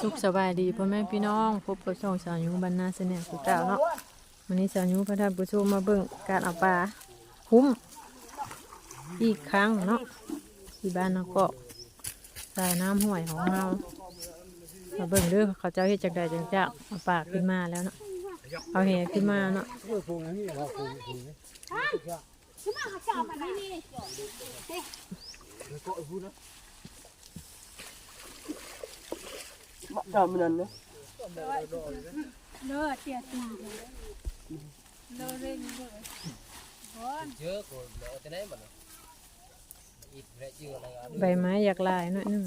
สุขสบายดีพ่อแม่พี่น้อง พบกับช่องสาวยูบรรณาเสน่ห์สุดเก่าเนาะวันนี้สาวยูพระท่านผู้ชมมาเบิ่งการเอาปลาคุ้ม อีกครั้งเนาะที่บ้านนากาะสายน้ำห้วยของเรามาเบิ่งเด้อเขาเจ้าเฮ็ดจักใดจังจักเอาปลาขึ้นมาแล้วเนาะเอาแหขึ้นมาเนาะ จำนนั่นนะเลอเตียตีเลอเร่งเลยเยอะกว่าเราจะได้หมดใบไม้อยากลายหน่อยหนึง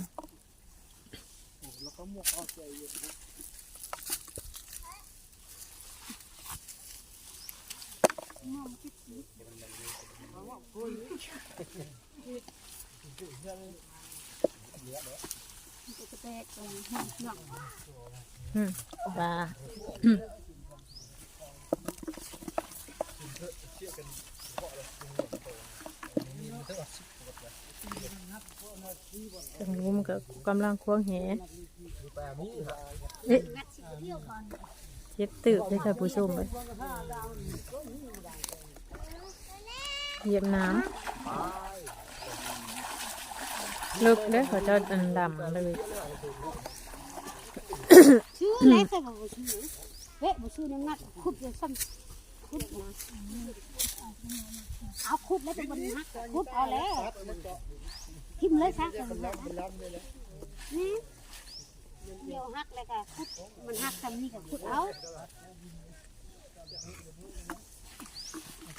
กระแตกตรงหัวหนัก อืมปลาจังรู้มันก็กำลังควงแหเอ๊ะเจ็บตืบเลยค่ะผู้ชมเลยเหยียบน้ำ ลึกเด้อเขาจะอันดำเลยชื่ออะไรใส่บ่ชื่อเฮ้ยบ่ชื่อน้ำนัดขุดเลยซ้ำขุดมาเอาขุดแล้วจะมันหักขุดเอาแล้วทิมเลยซะนี่เดี๋ยวหักเลยค่ะขุดมันหักทำนี่ก็ขุดเอา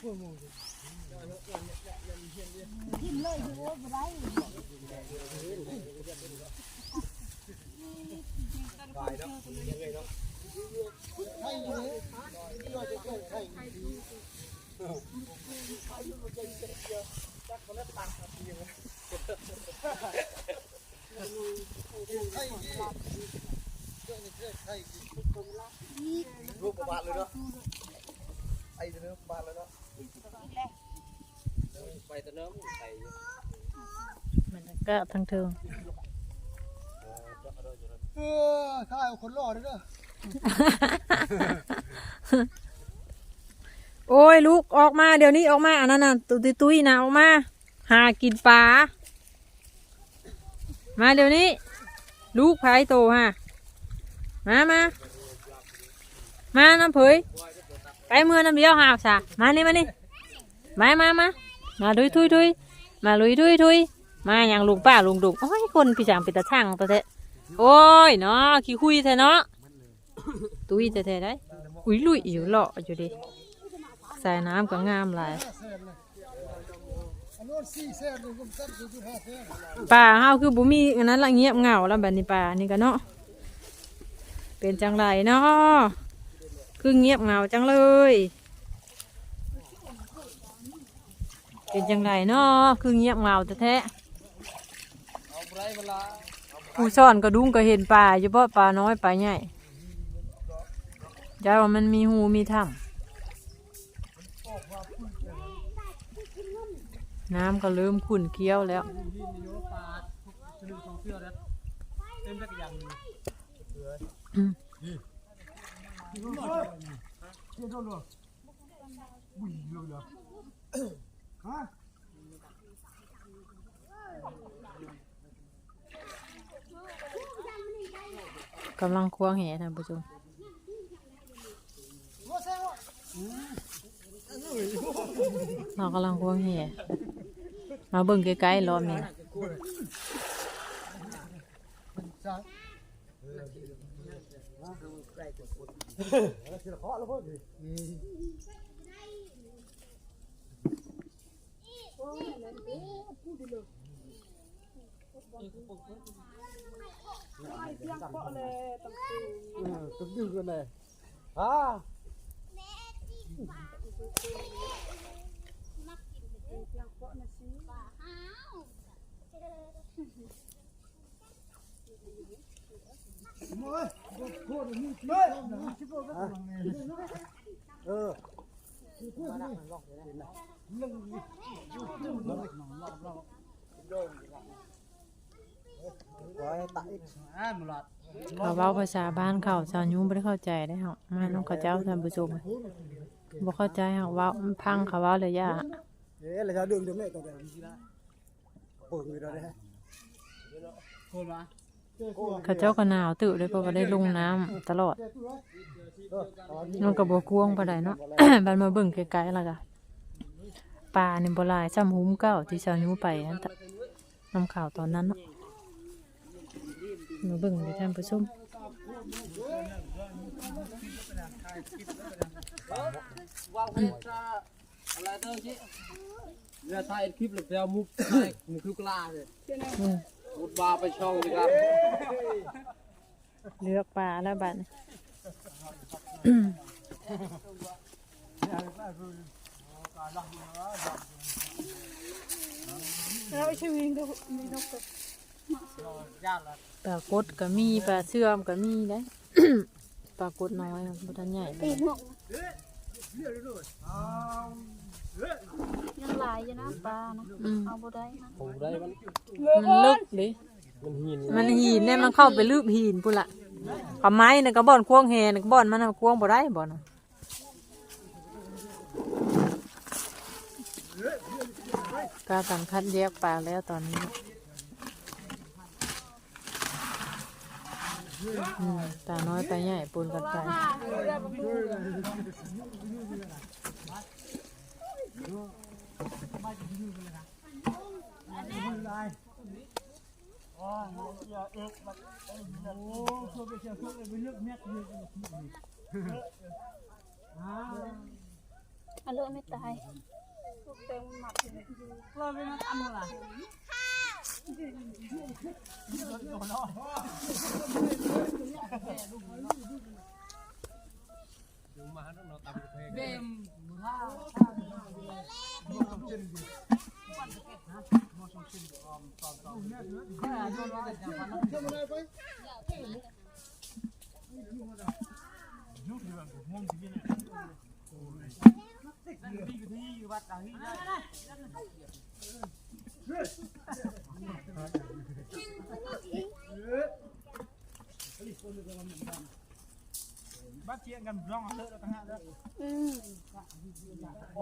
ทิมเลยดูว่าไรปบาทเลยเนาะ ไอ้เนื้อบาทเลยเนาะไปแต่เนื้อไอ้มันก็ทั้งเทิงเออถ้าเอาคนรอดด้วยเด้อโอ้ยลูกออกมาเดี๋ยวนี้ออกมาอันนั้นน่ะตุยตุยๆนะออกมา หากินปลามาเดี๋ยวนี้ ลูกไผ่โตฮะมามามาน้ำเผย ไปเมื่อน้ำเดียวหาวสามานี่มานี่มามามามาดุยทุยทุยมาลุยทุยทุยมาอย่างลุงป้าลุงดุงโอ้ยคนพี่จางเป็นตาช่างตัวเทะโอ้ยเนาะขี้คุยแท้เนาะตุยแท้ๆได้อุ้ยลุยอยู่เลาะอยู่ดิสายน้ำก็งามหลายอันนู้นสี่แสนหนึ่งก็สั้นคือห้าแสนป่าเฮาคือบุมีอันนั้นละเงียบเหงาแล้วแบบนี้ป่านี่ก็เนาะเป็นจังไรเนาะ คือเงียบเหงาจังเลย เป็นจังไรเนาะคือเงียบเหงาแท้เอาไรเวลผู้ซ่อนกระดุ้งก็เห็นป่าเฉพาะป่าน้อยป่าใหญ่ยายว่ามันมีหูมีถ้ำน้ำก็เริ่มขุ่นเคี้ยวแล้วเต็มจักรยาน ฮะกำลังควงแหท่านผู้ชมเรากำลังควงแหมาเบิ่งใกล้ๆรอบนี้ จ้าเออต้องยืนกันเลยอ่าโอ้ยโคตรมีเฮ้ยชิบโลก็ต้องไงเออไว้ตะอีกอ่าได้หมดละเขาเว้าภาษาบ้านเขาชาวยุ้งบ่ได้เข้าใจได้เฮามาน้องเขาเจ้าท่านผู้ชมบ่เข้าใจเฮาเว้าพังเขาเว้าเลยย่าเอ๊ะแล้วจะดึงดึงไม่ตัวเดียวนี่นะเปิดเลยได้คนวะ เขาเจ้าก็หนาวตื่เลยเพราะว่าได้ลงน้ำตลอดมันก็บ่กวางปานใดเนาะ บัดมาเบิ่งไกลๆแล้วก็ป่านี่บ่หลายซ้ำหุ้มเก่าที่ชาวยูไปนั่นตะนำข่าวตอนนั้นเนาะมาเบิ่งดิท่านผู้ชมวางเพลงอะไรเต้ชิเรือไทยคลิปหรือเปล่ามุกไทยมันคือกลาเลย อืม มุดบาไปช่องดีครับเลือกป่าแล้วบัดนี้แล้วใช่มีนกมีนกกับญาติละปลากดก็มีปลาเสื่อมก็มีได้ปลากดน้อยอะบ่ทันใหญ่ปานตีใดนก ยังหลายอยู่นะปลานะอืม เอาบ่ได้นะผมได้มันมันลึกดิมันหินมันหินเนี่ยมันเข้าไปลืบหินพุ่นละกับไม้น่ะก็บ่อนควงแฮน่ะก็บ่อนมันน่ะควงบ่ได้บ่อนน่ะกาตันคัดแยกปลาแล้วตอนนี้อืมตาน้อยไปใหญ่ปูนกันไป อันเลิกไม่ตายเต็มหมักเลยเราเป็นนักอันเหรอ เบม บ้านเชียงกันร้องเลอะแล้วตั้งห้าเลอะอืมปล่อ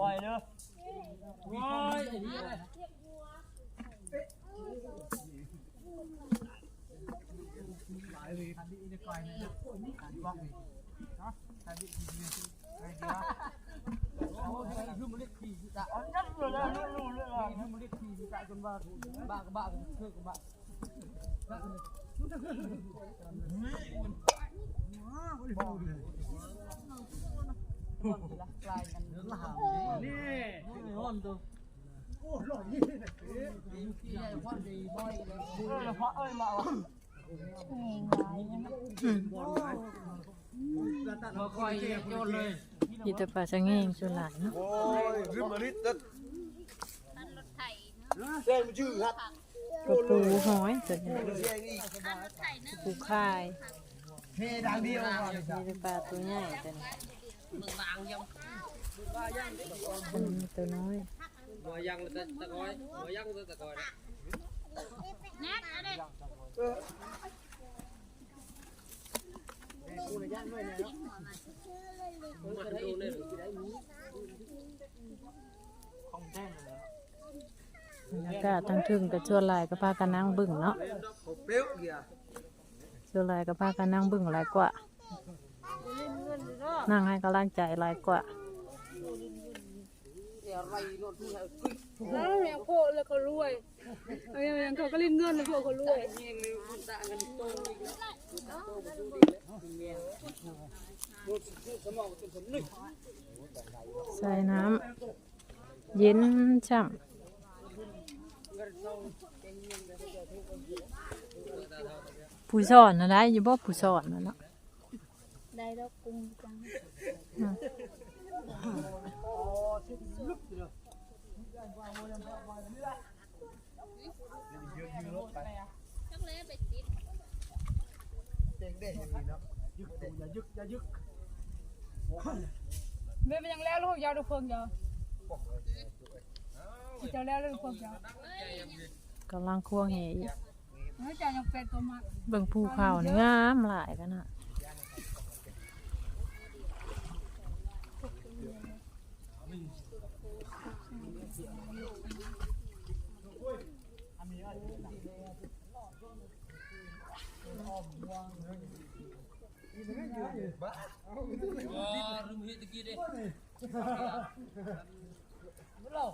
มีแต่ปลาชะเงงส่วนหลายเนาะโอ้ยรึมาลิดตึ๊ดเส้นมันชื่อครับกระปูหอยส่วนใหญ่เส้นอีกปูข่ายเฮดังเดียวมีแต่ปลาตัวใหญ่แต่นี่มึงบางยังอันนี้ ตัวน้อยบ่ยังตะตะกอยบ่ยังตะกอยบรรยากาศทั้งทึ่งกับชวนลายก็พากันนั่งบึ่งเนาะเปรี้ยวเกียร์ชวนลายก็พากันนั่งบึ่งหลายกว่า นั่งให้กำลังใจหลายกว่าแล้วเนี่ยโคแล้วเขารวยเอ้ยยังเขาก็เล่นเงินเลยพวกเขารวยใส่น้ำเย็นช่ำผู้สอนนะได้อยังบ่ผู้สอนนะเนาะได้ แล้วกุ้งจังเด้งเด้งอย่างนี้เนาะยึกอย่ายึกอย่ายึกเมื่อยังแล้วลูกยาวดูเพิ่งยาวจะแล้วลูกเพิ่งยาวกำลังคั่วแหอีกเนื้อจะยังเป็นตัวมากเบิ่งภูเขานี่งามหลายกันน่ะ Wah, rumah itu gini. Belum.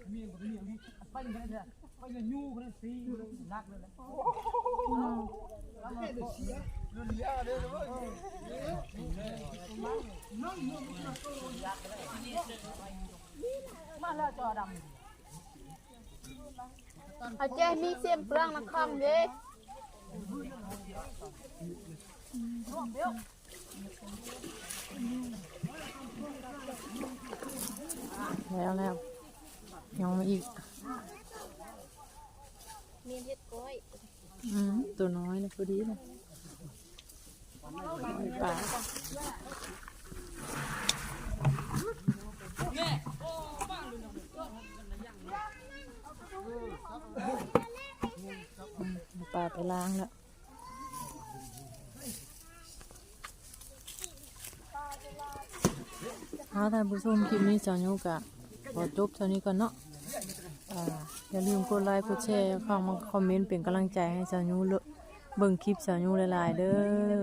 ของคนตะกี้เอามาจกเลยแหละจกเลยอะอาเจมีเสียมเปลืองนักคำเด้แล้วแล้ว ยังมาอีกมีเฮ็ดก้อยอืมตัวน้อยนะพอดีเลยปลาอืมเอาปลาไปล้างแล้วเอาท่านผู้ชมคลิปนี้จอนุกะขอจบเท่านี้ก่อนเนาะ อย่าลืมกดไลค์กดแชร์เข้ามาคอมเมนต์เป็นกำลังใจให้สาวยูเลเบิ่งคลิปสาวยูหลายๆเด้อ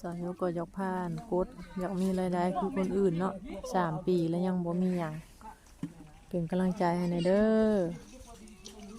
สาวยูก็อยากผ่านกดอยากมีรายได้คือคนอื่นเนาะสามปีแล้วยังบ่มีอย่างเป็นกำลังใจให้ในเด้อ